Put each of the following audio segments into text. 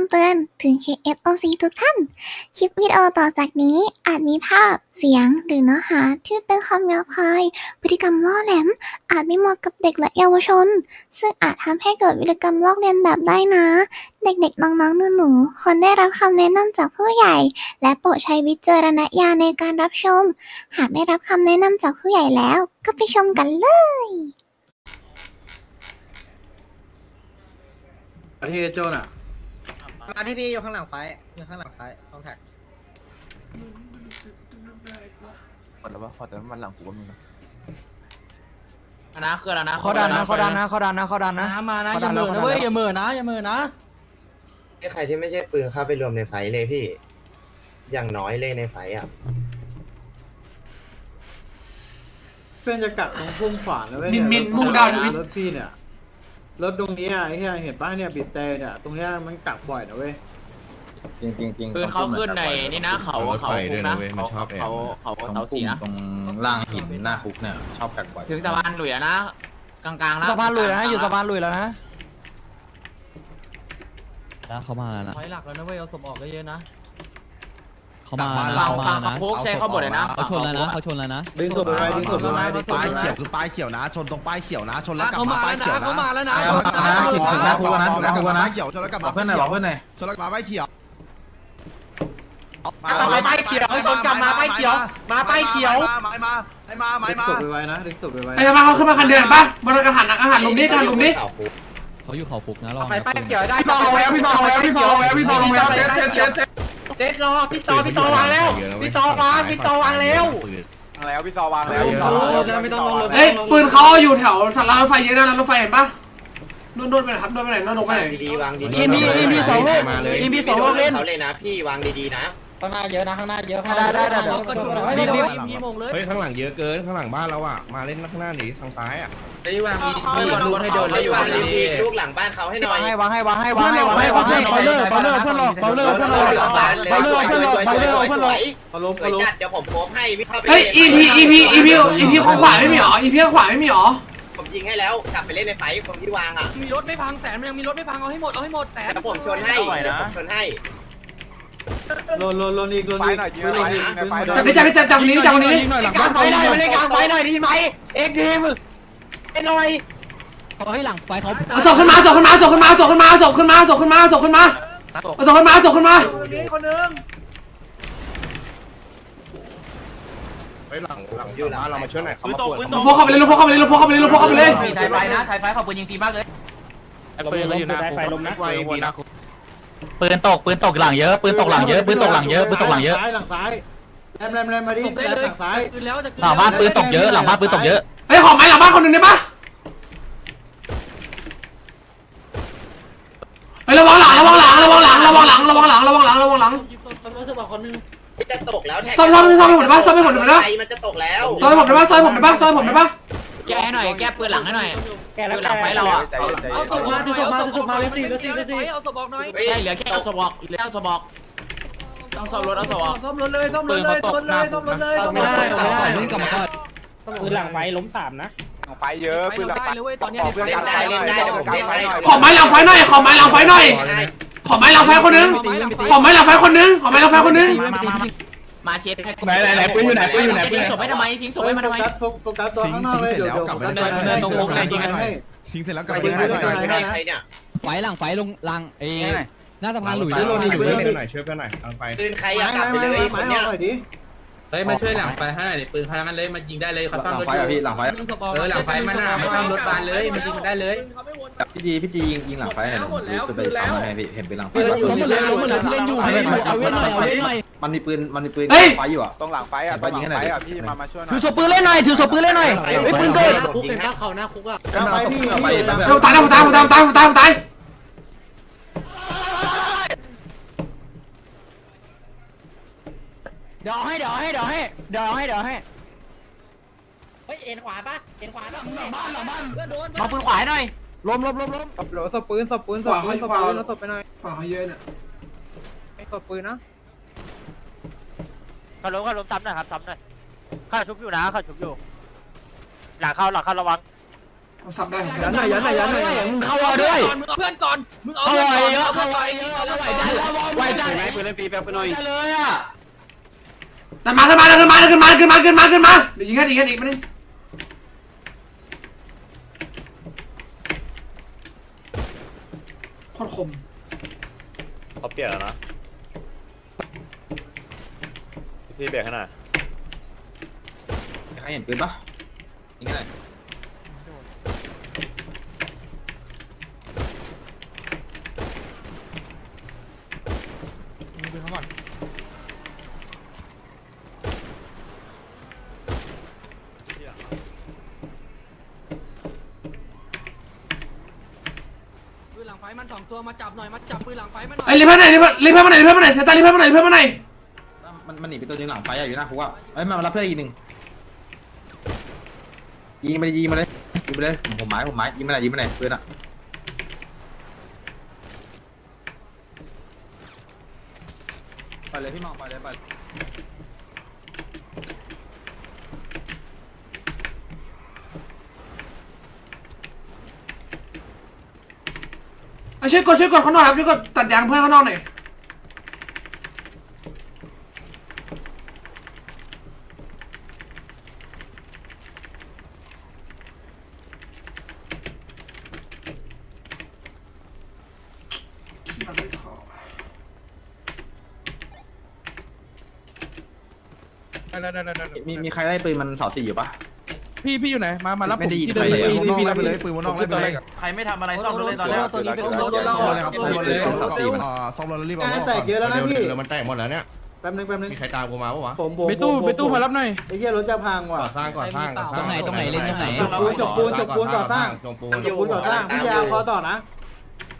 ำเตือนถึง KSOC ทุกท่าน คลิปวิดีโอต่อจากนี้อาจมีภาพ เสียง หรือเนื้อหาที่เป็นคำหยาบคาย พฤติกรรมล่อแหลม อาจไม่เหมาะกับเด็กและเยาวชน ซึ่งอาจทำให้เกิดวิธีกรรมลอกเลียนแบบได้นะ เด็กๆ น้องๆหนูๆควรได้รับคำแนะนำจากผู้ใหญ่ และโปรดใช้วิจารณญาณในการรับชม หากได้รับคำแนะนำจากผู้ใหญ่แล้ว ก็ไปชมกันเลยประเทศโจนอ่ะมาที่พี่อยู่ข้างหลังไฟอยู่ข้างหลังไฟต้องแท็กหมดแล้วว่าขอแต่มันหลังกูมึงนะนะคือแล้วนะเขาดันนะเขาดันนะเขาดันนะเขาดันนะนะมานะอย่าเหม่อนะเว้ยอย่าเหม่อนะอย่าเหม่อนะให้ใครที่ไม่ใช่ปืนเข้าไปรวมในไฟเลยพี่ อย่างน้อยเลยในไฟอะเพื่อนจะกัดตรงพุ่มขวานแล้วเว้ยมินมินมุ่งดาวทวิตรถพี่เนี่ย รถตรงเนี้ยไอ้ที่เห็นป้าเนี่ยบิดแต่เนี่ยตรงเนี้ยมันกักบ่อยนะเว้ยจริงจริงจริงปืนเขาขึ้นในนี่นะเขาเขาคุกนะเขาเขาเขาเสาสีนะตรงล่างหินหน้าคุกเนี่ยชอบกักบ่อยถึงสะพานหลุยแล้วนะกลางๆนะสะพานลุยแล้วนะอยู่สะพานลุยแล้วนะเขามาแล้วนะไว้หลักแล้วนะเว้ยเอาศพออกเยอะๆนะ เขามาฝั่นะงเขาฝั่มางเขานะคุกใช้เขาหมดเลยนะเขาชนแล้วนะเขาชนแล้วนะดึงศพไปไว้ดึงศพไปไว้ป้ายเขียวคือป้ายเขียวนะ ชนตรงป้ายเขียวนะ ชนแล้วกลับเขามามาป้ายแล้วเขียวนะเขามานะแล้วนะชนแล้วกลับมาป้ายเขียวชนแล้วคุกนะชนแล้วคุกนะเขียวชนแล้วกลับมาเพื่อนหน่อยบอกเพื่อนหน่อยชนแล้วกลับมาป้ายเขียวกลับมาป้ายเขียวชนกลับมาป้ายเขียว มาป้ายเขียวไม้มาไม้มาไม้ดึงมาศพไปไว้นะดึงศพไปไว้ไอ้ทำไมเขาขึ้นมาคันเดือนปะบนกระหันอาหารลุมดิกระหันลุมดิเขาอยู่เขาฟุกนะลองไปป้ายเขียวได้พี่ซองแล้วพี่ซองแล้วพี่ซองแล้วพี่ซองแล้วเซตเซตเซต เซตเจ็ดรอพี่ซอพี่ซอวางแล้วพี่ซอวางพี่ซอวางแล้วแล้วพี่ซอวางแล้วไม่ต้องลงรถเอ้ยปืนเขาอยู่แถวสารรถไฟเยอะนะรางรถไฟเห็นปะนู่นนู่นไปไหนครับนู่นไปไหนนู่นลงไปไหนดีๆวางดีอีมีอีมีสองลูกอีมีสองลูกเล่นเขาเลยนะพี่วางดีๆนะ ข้างหน้าเยอะนะข้างหน้าเยอะได้ได้ได้ก็จุดรีรีบบรีบพี่มงเลยเฮ้ยข้างหลังเยอะเกินข้างหลังบ้านเราอะมาเล่นข้างหน้าหนีทางซ้ายอะไอ้วางมีลูกให้โดนเฮ้ยวางดีๆลูกหลังบ้านเขาให้หน่อวายงให้วางให้วางให้วางให้วางให้วางให้เลิกเลิกเพื่อนหลอกเลิกเพื่อนเราหลังบ้านเลยสวยสวยสวยสวยสวยเขาล้มสวเขายล้มจัดเดี๋ยวผมโพสให้พี่เข้าไปเฮ้ย EP EP EP EP ข้างขวาไม่มีหรอ EP ข้างขวาไม่มีหรอผมยิงให้แล้วกลับไปเล่นในไฟผมที่วางอะมีรถไม่พังแสนมันยังมีรถไม่พังเอาให้หมดเอาให้หมดแสนเดี๋ยวผมชนให้เดี๋ยวผมชนให้ โลนโลนโลนอีกโลนอีกปืนโลนอีกปืนหมดจับดิจับดิจับจับคนนี้จับคนนี้กลางไฟหน่อยไม่ได้กลางไฟหน่อยดีไหมเอ็กทีมเอ็นหน่อยเขาให้หลังไฟเขาเอาศพขึ้นมาศพขึ้นมาศพขึ้นมาศพขึ้นมาศพขึ้นมาศพขึ้นมาศพขึ้นมาเอาศพขึ้นมาศพขึ้นมาเฮ้ยหลังหลังอยู่หลังเรามาช่วยหน่อยเขามาปวดลูกโฟเข้าไปเลยลูกโฟเข้าไปเลยลูกโฟเข้าไปเลยลูกโฟเข้าไปเลยไทยไฟนะไทยไฟขอบปืนยิงฟรีมากเลยปืนเราอยู่หน้าคุกไฟดีนะ ปืนตกปืนตกหลังเยอะปืนตกหลังเยอะปืนตกหลังเยอะปืนตกหลังเยอะซ้ายหลังซ้ายแรมแรมแรมมาดิศพได้แรมเลยหลังซ้ายคืนแล้วจะคืนหลังบ้านปืนตกเยอะหลังบ้านปืนตกเยอะเฮ้ยขอไม้หลังบ้านคนหนึ่งได้ปะเฮ้ยระวังหลังระวังหลังระวังหลังระวังหลังระวังหลังระวังหลังระวังหลังจะตกแล้วแท็กซ่อมซ่อมซ่อมให้ผมได้ปะซ่อมให้ผมได้ปะไฟมันจะตกแล้วซอยผมได้ปะซอยผมได้ปะซอยผมได้ปะ แก้หน่อย แก้ปืนหลังให้หน่อยปืนหลังไฟเราอะเอาศพมาเอาศพมาเอาศพมาเอาศพมาเอาศพออกหน่อยใช่เหลือแค่เอาศพออกเหลือเอาศพออกต้องซ่อมรถเอาศพออกซ่อมรถเลยซ่อมรถเลยซ่อมรถเลยซ่อมรถเลยไม่ได้ไม่ได้นี่กลับมาก่อนปืนหลังไฟล้มสามนะไฟเยอะปืนหลังได้เลยเว้ยตอนนี้เล่นได้เล่นได้เดี๋ยวผมเล่นให้ขอไม้หลังไฟหน่อยขอไม้หลังไฟหน่อยขอไม้หลังไฟคนหนึงขอไม้หลังไฟคนหนึงขอไม้หลังไฟคนหนึง มาเช็ดให้ไหนไหนไหนปืนอยู่ไหนปืนอยู่ไหนปืนทิ้งศพไว้ทำไมทิ้งศพไว้มาทำไมโฟกัสโฟกัสตัวข้างนอกเลยเดี๋ยวเดี๋ยวทิ้งเสร็จแล้วกลับไปไปดึงให้ไปหน่อยดึงใครเนี่ยไฟหลังไฟลงลังเอหน้าสะพานหลุยช่วยเพื่อนหน่อยช่วยเพื่อนหน่อยทางไฟปืนใครอยากกลับไปเลยคนเนี้ยหน่อยดิ เฮ้ยมาช่วยหลังไฟให้หน่อยดิปืนพลังนั้นเลยมายิงได้เลยเขาซ่อมรถไฟอะพี่หลังไฟทิ้งศพออกเออหลังไฟมันน่ะมาซ่อมรถบานเลยมันยิงมันได้เลยพี่จีพี่จียิงยิงหลังไฟหน่อยปืนไปซ้ำให้พี่เห็นปืนหลังไฟล้มหมดเลยล้มหมดเลยพี่เล่นอยู่พี่เล่นอยู่เอาเว้นหน่อยเอาเว้นหน่อยมันมีปืนมันมีปืนเฮ้ยไฟอยู่อะตรงหลังไฟอะไปยิงให้หน่อยพี่มามาช่วยหน่อยถือศพปืนเล่นหน่อยถือศพปืนเล่นหน่อยไอ้ปืนเกิดคุกเป็นพระเขากลับไปพี่ผมตายแล้วผมตายผมตายผมตายผมตายผมตาย เดี๋ยวให้เดี๋ยวให้เดี๋ยวให้เดี๋ยวให้เดี๋ยวให้เฮ้ยเอ็นขวาปะเอ็นขวาปะเอาปืนขวาหน่อยล้มล้มล้มล้มโหลศพปืนศพปืนศพปืนศพปืนศพไปหน่อยขวาเขาเยอะเนี่ยศพปืนนะเขาล้มเขาล้มซ้ำหน่อยครับซ้ำหน่อยข้าชุบอยู่นะข้าชุบอยู่ หลังเข้าหลังเข้าระวังสับได้ผมยันหน่อยยันหน่อยยันหน่อยมึงเข้าวอด้วยมึงเอาเพื่อนก่อนมึงเอาเข้าเพื่อนวอก่อนเยอะเอาเข้าเพื่อนวก่ออนเยอะไหวใจไหวใจไหวเล่นปีแป๊บไปหน่อยเลยอะ ดันมาขึ้นมาดันขึ้นมาดันขึ้นมาขึ้นมาขึ้นมาขึ้นมาเดี๋ยวยิงกันยิงกันอีกมาหนึงโคตรคมเขาเปลี่ยนแล้วนะพี่เบรกขนาดใครเห็นปืนปะยิงกันเลย ปืนหลังไฟมันสอง ตัวมาจับหน่อยมาจับปืนหลังไฟมันหน่อยไอ้ยรีบเพื่อนหน่อยรีบเพื่อนรีบเพื่อนมาหน่อยรีบเพื่อนมาหน่อยเซตารีบเพื่อนมาหน่อยรีบเพื่อนมาหน่อยมันมันหนีไปตัวนึงหลังไฟอะอยู่หน้าคุกอะเอ้ยมามารับเพื่อนอีกหนึ่งยิงมาเลยยิงมาเลยยิงมาเลยผมผมไม้ผมไม้ยิงมาเลยยิงมาเลยปืนอะไปเลยพี่มองไปเลยไป อาช่วยกดช่วยกดเขาหน่อยครับช่วยกดตัดยางเพื่อนเขานอกหน่อยมีมีใครได้ปืนมันเสาสี่อยู่ปะ พี่พี่อยู่ไหน มา มารับไม่ได้ยินที่ใครเลยปืนวนอกไล่ไปเลยปืนวนอกไล่ไปเลยใครไม่ทำอะไรซ่อมรถเลยตอนนี้ตัวนี้เป็นตัวซ่อมรถเลยครับซ่อมรถเลยเสาสี่มันอ่าซ่อมรถแล้วรีบเอาแตกเยอะแล้วนะพี่เดี๋ยวมันแตกหมดแล้วเนี่ยแป๊บนึงแป๊บนึงมีใครตามกูมาปะวะผมผมไปตู้ผมไปตู้ผมมารับหน่อยไอ้เหี้ยรถจะพังว่ะก่อสร้างก่อสร้างก่อสร้างตรงไหนตรงไหนเล่นตรงไหนจบปูนจบปูนจบปูนก่อสร้างจบปูนจบปูนก่อสร้างพี่ยาวคอต่อนะ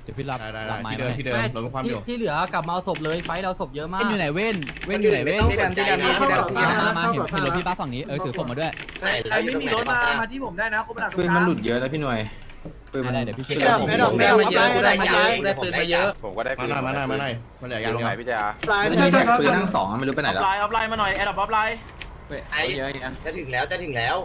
เดี๋ยวพี่รับได้ได้รัได้บไม้ที่เดิมที่เดิมรถความอยู่ที่เหลือกลับมาเอาศพเลยไฟเราศพเยอะมากเว้นอยู่ไหนเว้นเว้นอยู่ไหนเว้นที่เดิมที่เดิมเข้าก่อสร้างมามาเข้าเห็นก่อสเห็นรถร้างพี่ป้าฝั่งนี้เออถือศพมาด้วยใครไม่มีรถมามาที่ปืนมันหลุดเยอะนะพี่หน่วยปืนมันได้เดี๋ยวพี่ช่วยไอ้ดอกไอ้ดอกได้มาเยอะได้มาเยอะได้ปืนมาเยอะผมก็ได้มาหน่อยมาหน่อยมาหน่อยมันเหลืออย่างเดียวปลายมันได้มีได้แท็กปืนทั้งสองอะไม่รู้ไปไหนแล้วไลน์อัพไลน์มาหน่อยแอดอัพไลน์ ไอ้เยอะนะจะถึงแล้วจะถึงแล้ว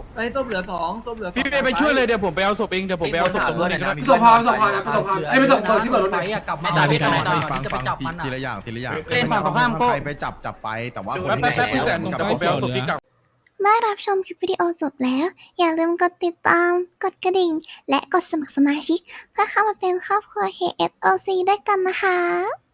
พี่ไปไปช่วยเลยเดี๋ยวผมไปเอาศพเองเดี๋ยวผมไปเอาศพตรงนู้นเองนะศพพาศพพานะศพพาไอ้ยไม่ศพศพที่เปิดรถหไฟน่อยอะกลับมาไม่ตายพี่ตายต่อฟังจะไปฟังจับมันทีอะละอย่างทีละอย่างเล่นฝั่งตรงข้ามโก้ใครไปจับจับไปแต่ว่าคนแป๊บที่แป๊บไหนแป๊บแล้วเดี๋ยวผมไปเอาศพพี่กลับเมื่อรับชมคลิปวิดีโอจบแล้ว อย่าลืมกดติดตาม กดกระดิ่ง และกดสมัครสมาชิก เพื่อเข้ามาเป็นครอบครัว KSOC ด้วยกันนะคะ